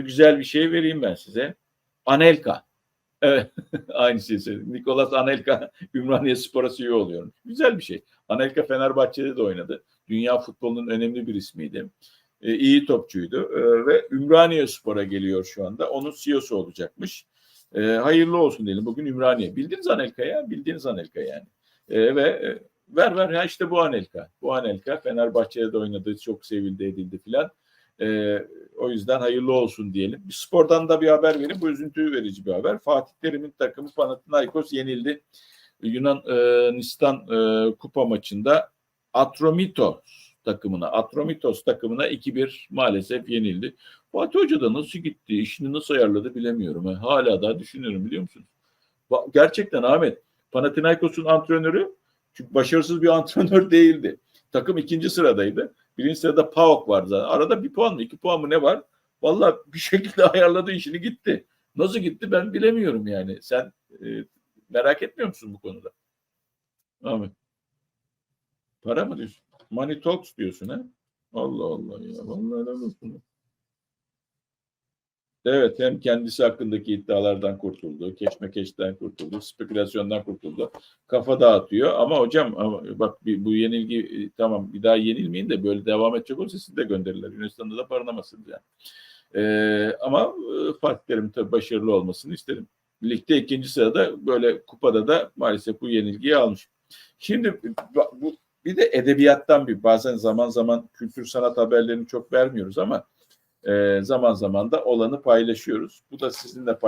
Böyle güzel bir şey vereyim ben size. Anelka. Evet. Aynı şeyi söyledim. Nikolas Anelka Ümraniye Spor'a CEO oluyor. Güzel bir şey. Anelka Fenerbahçe'de de oynadı. Dünya futbolunun önemli bir ismiydi. Ee, iyi topçuydu. Ee, ve Ümraniye Spor'a geliyor şu anda. Onun CEO'su olacakmış. Ee, hayırlı olsun diyelim. Bugün Ümraniye. Bildiniz Anelka ya. Bildiğiniz Anelka yani. Ee, ve e, ver ver ya işte bu Anelka. Bu Anelka Fenerbahçe'de de oynadı. Çok sevildi edildi filan. Ee, o yüzden hayırlı olsun diyelim. Bir spordan da bir haber vereyim. Bu üzüntü verici bir haber. Fatih Terim'in takımı Panathinaikos yenildi. Yunanistan e, kupa maçında Atromitos takımına, Atromitos takımına 2-1 maalesef yenildi. Fatih Hoca da nasıl gitti, işini nasıl ayarladı bilemiyorum. Ha. Hala daha düşünüyorum biliyor musunuz? Gerçekten Ahmet, Panathinaikos'un antrenörü çünkü başarısız bir antrenör değildi. Takım ikinci sıradaydı. Birinci sırada PAOK vardı zaten. Arada bir puan mı, iki puan mı ne var? Vallahi bir şekilde ayarladı işini gitti. Nasıl gitti ben bilemiyorum yani. Sen e, merak etmiyor musun bu konuda? Ahmet. Para mı diyorsun? Money talks diyorsun ha? Allah Allah ya. Vallahi olsun. Evet hem kendisi hakkındaki iddialardan kurtuldu, keşmekeşten kurtuldu, spekülasyondan kurtuldu. Kafa dağıtıyor ama hocam bak bu yenilgi e, tamam bir daha yenilmeyin de böyle devam edecek olursa sizi de gönderirler. Yunanistan'da da barınamazsınız yani. Ee, ama e, Fatih Terim tabii başarılı olmasını isterim. Ligde ikinci sırada böyle kupada da maalesef bu yenilgiyi almış. Şimdi bu bir de edebiyattan bir bazen zaman zaman kültür sanat haberlerini çok vermiyoruz ama e, zaman zaman da olanı paylaşıyoruz. Bu da sizinle paylaşıyoruz.